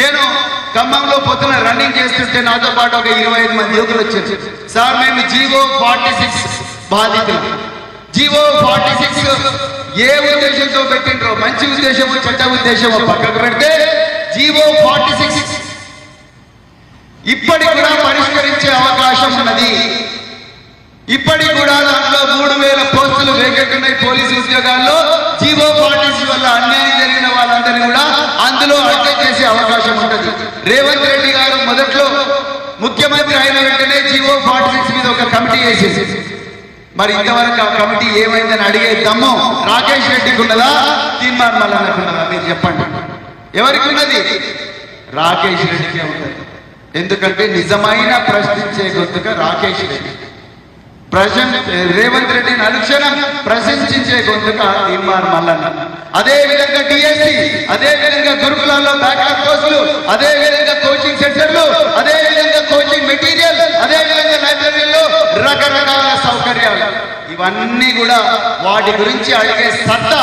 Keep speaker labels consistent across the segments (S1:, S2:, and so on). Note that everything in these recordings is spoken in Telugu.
S1: నేను ఖమ్మంలో పొద్దున రన్నింగ్ చేస్తుంటే నాతో పాటు ఒక ఇరవై ఐదు మంది యువకులు వచ్చారు. సార్ మేము జీవో ఫార్టీ సిక్స్ బాధితులు. జీవో ఫార్టీ సిక్స్ ఏ ఉద్దేశంతో పెట్టిండ్రో మంచి ఉద్దేశము చెడ్డ ఉద్దేశము పక్కకు పెడితే జీవో ఫార్టీ సిక్స్ ఇప్పటికి కూడా పరిష్కరించే అవకాశం ఉన్నది. ఇప్పటికి రేవంత్ రెడ్డి గారు మొదట్లో ముఖ్యమంత్రి అయిన వెంటనే జివో ఫార్టీ సిక్స్ మీద ఒక కమిటీ వేసేసి మరి ఇంతవరకు ఆ కమిటీ ఏమైందని అడిగే దమ్ము రాకేష్ రెడ్డికి ఉన్నదా? తీర్మాన్ మల్లన్నకు ఉన్నదా? మీరు చెప్పండి. ఎవరికి ఉన్నది? రాకేష్ రెడ్డికే ఉన్నది. ఎందుకంటే నిజమైన ప్రశ్నించే గొంతుగా రాకేష్ రెడ్డి. ప్రజెంట్ రేవంత్ రెడ్డిని అనుక్షణం ప్రశంసించే గొంతుక తీర్మాన్ మల్లన్న. అదే విధంగా డిఎస్సి అదే విధంగా గురుకులాల్లో బ్యాక్అప్ కోర్సులు అదే విధంగా కోచింగ్ సెంటర్లు అదే విధంగా కోచింగ్ మెటీరియల్ అదే విధంగా లైబ్రరీలో రకరకాల సౌకర్యాలు. ఇవన్నీ కూడా వాటి గురించి అడిగే సత్తా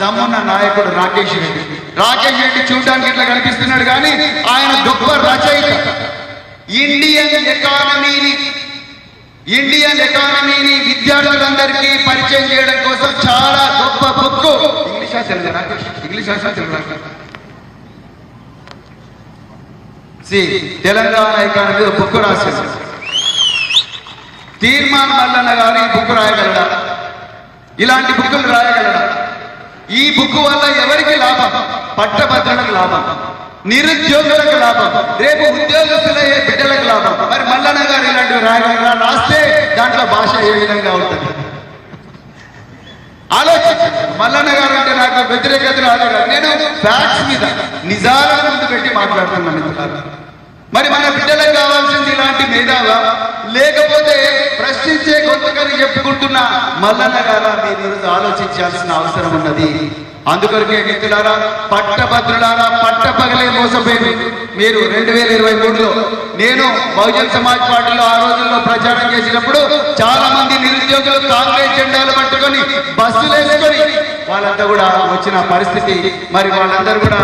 S1: దమ్మున్న నాయకుడు రాకేష్ రెడ్డి. రాకేష్ రెడ్డి చూడడానికి ఇట్లా కనిపిస్తున్నాడు కానీ ఆయన గొప్ప రచయిత. ఇండియన్ ఎకానమీని ఇండియన్ ఎకానమీని విద్యార్థులందరికీ పరిచయం చేయడం కోసం చాలా గొప్ప బుక్ ఇంగ్లీషా ఇంగ్లీష్ తెలంగాణ ఎకానమీ బుక్ రాశారు. తీర్మాన్ మల్లన్న గారు ఈ బుక్ రాయగలడా? ఇలాంటి బుక్కులు రాయగలడా? ఈ బుక్ వల్ల ఎవరికి లాభం? పట్టభద్రులకు లాభం. నిరుద్యోగులకు లాభం. రేపు ఉద్యోగస్తులయ్యే బిడ్డలకు లాభం. మరి మల్లన్న గారు ఇలాంటివి రాయగలరా? ఏ విధంగా ఉంటుంది ఆలోచించండి. మల్లన్న గారు అంటే నాకు వ్యతిరేకత రాదు నేను ఫ్యాక్ట్స్ మీద నిజాల ముందు పెట్టి మాట్లాడుతున్నాను మిత్రులారా. మరి మన బిడ్డలకు కావాల్సింది ఇలాంటి మేధావా? లేకపోతే ప్రశ్నించే కొంతకని చెప్పుకుంటున్న మల్లన్న గారా? మీరు ఈరోజు ఆలోచించాల్సిన అవసరం ఉన్నది. అందుకొరకే మిత్రులారా పట్టభద్రులారా పట్టపగలే మోసపోయింది. మీరు రెండు వేల ఇరవై మూడులో నేను బహుజన్ సమాజ్ పార్టీలో ఆ రోజుల్లో ప్రచారం చేసినప్పుడు చాలా మంది నిరుద్యోగులు కాంగ్రెస్ జెండాలు పట్టుకొని బస్సులు వేసుకొని వాళ్ళంతా కూడా వచ్చిన పరిస్థితి. మరి వాళ్ళందరూ కూడా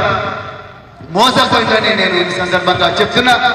S1: మోసపోయిందని నేను ఈ సందర్భంగా చెప్తున్నా.